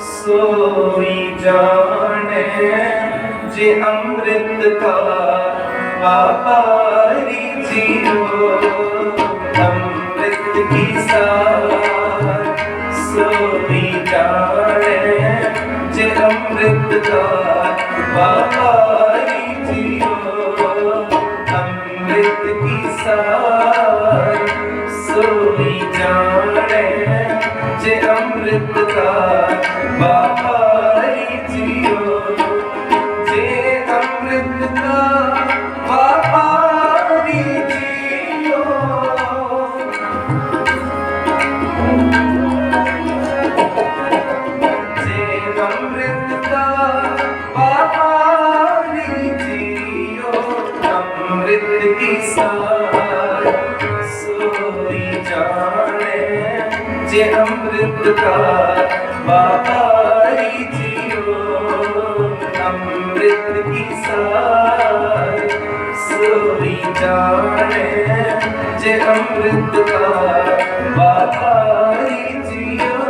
ਸੋਈ ਜਾਣੇ ਜੇ ਅੰਮ੍ਰਿਤ ਕਾ ਵਾਪਾਰੀ ਜੀਓ ਅੰਮ੍ਰਿਤ ਕੀ ਸਾਰ ਸੋਈ ਜਾਣੇ ਜੇ ਅੰਮ੍ਰਿਤ ਕਾ ਵਾਪਾਰੀ ਜੀਓ ਅੰਮ੍ਰਿਤ ਕੀ ਸਾਰ ਸੋਈ ਜਾਣੇ ਅੰਮ੍ਰਿਤ ਸਾਰ ਸੋਈ ਜਾਣੇ ਜੇ ਅੰਮ੍ਰਿਤ ਦਾ ਵਾਪਾਰੀ ਜੀਓ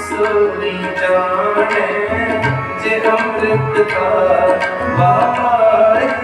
ਸੋਨੀ ਜਾਣੇ ਜੇ ਅੰਮ੍ਰਿਤ ਦਾ ਵਾਰ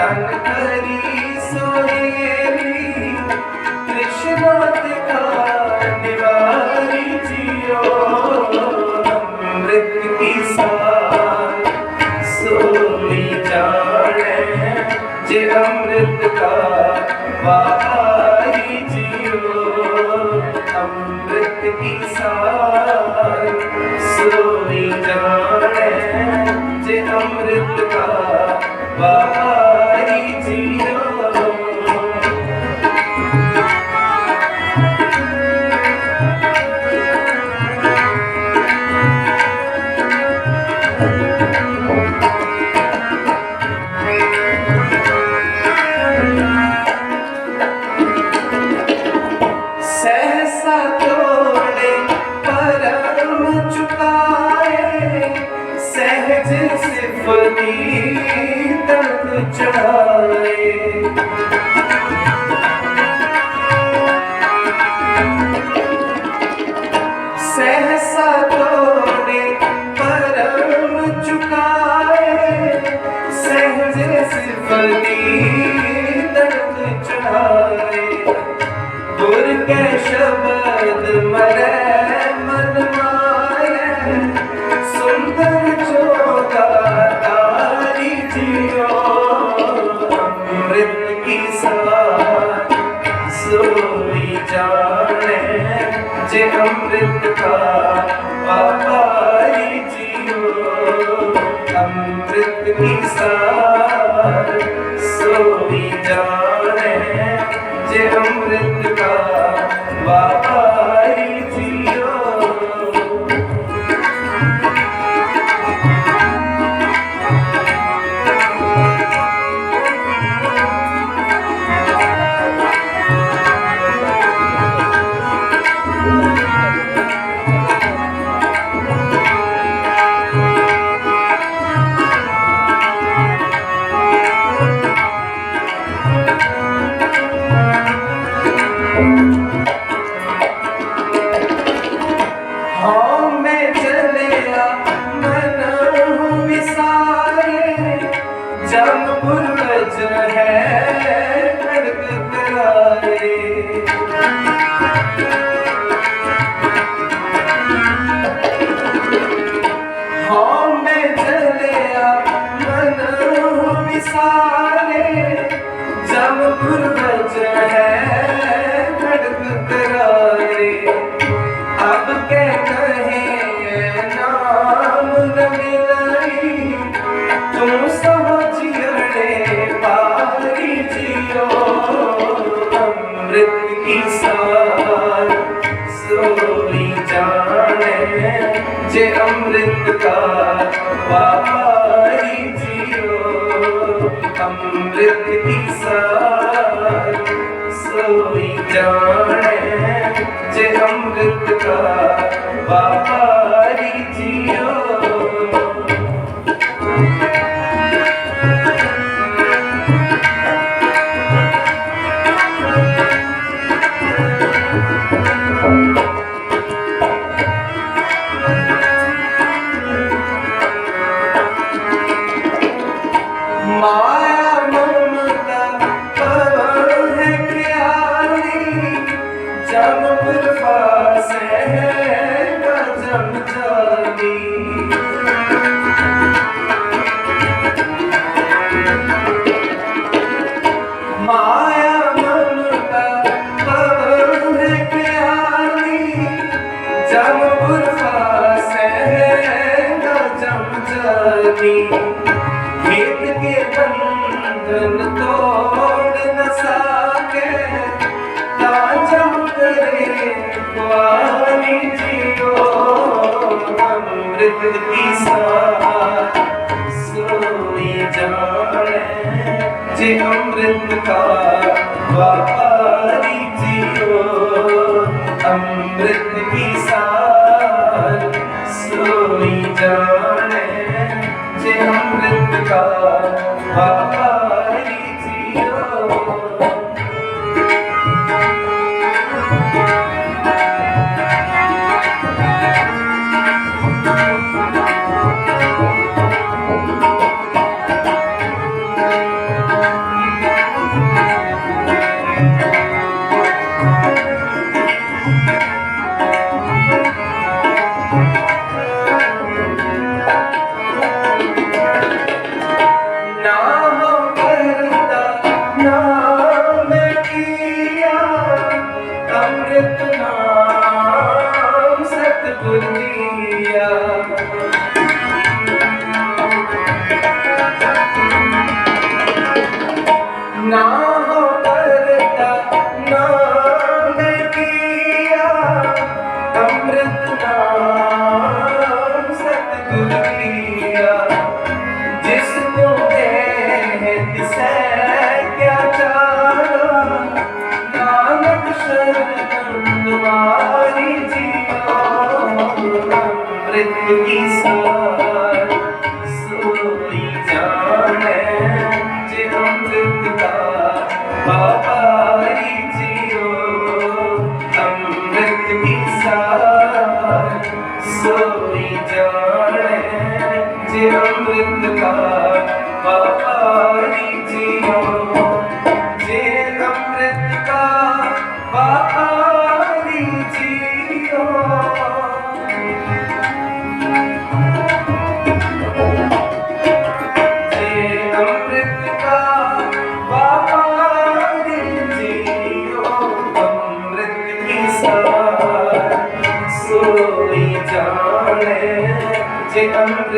ਤਨ ਕਰੀ ਸੋਹੇਰੀ ਕ੍ਰਿਸ਼ਨ ਦਿਖਾ ਨਿਵਾਰੀ ਜਿਓ ਅੰਮ੍ਰਿਤ ਕੀ ਸਾਰ ਸੋਈ ਜਾਣੇ ਜੇ ਅੰਮ੍ਰਿਤ ਕਾ ਵਾਰੀ ਜਿਓ ਅੰਮ੍ਰਿਤ ਕੀ ਸਾਰ ਸੋਈ ਜਾਣੇ ਜੇ ਅੰਮ੍ਰਿਤ ਕਾ ਵਾਰੀ ਜਿਓ ਅੰਮ੍ਰਿਤ ਇਨਸਾਨ ਸਰੋਵੀ ਜਾਣੇ ਜੇ ਅੰਮ੍ਰਿਤ ਕਾ ਪਾਈ ਜਿਓ ਅੰਮ੍ਰਿਤ ਦੀ ਸਾਰ ਸਰੋਵੀ ਜਾਣੇ ਜੇ ਅੰਮ੍ਰਿਤ ਕਾ ਪਾਈ ਜਿਓ Mas ਕੁਦਰਤ ਦੀ ਸਾਰ ਸੋਈ ਜਾਣੇ ਜੇ ਅੰਮ੍ਰਿਤ ਕਾ ਵਾਪਾਰੀ ਜੀਓ ਜਾਣੇ ਜੇ ਅੰਮ੍ਰਿਤ with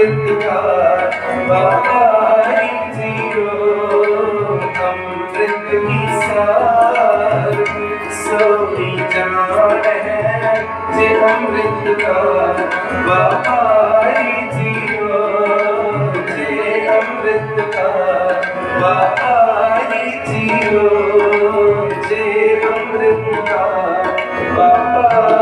अमृतकार बाबारी जियो अमृत की सार सोई जान है जे अमृतकार बाबारी जियो जे अमृतकार बाबारी जियो जे अमृतकार बाबा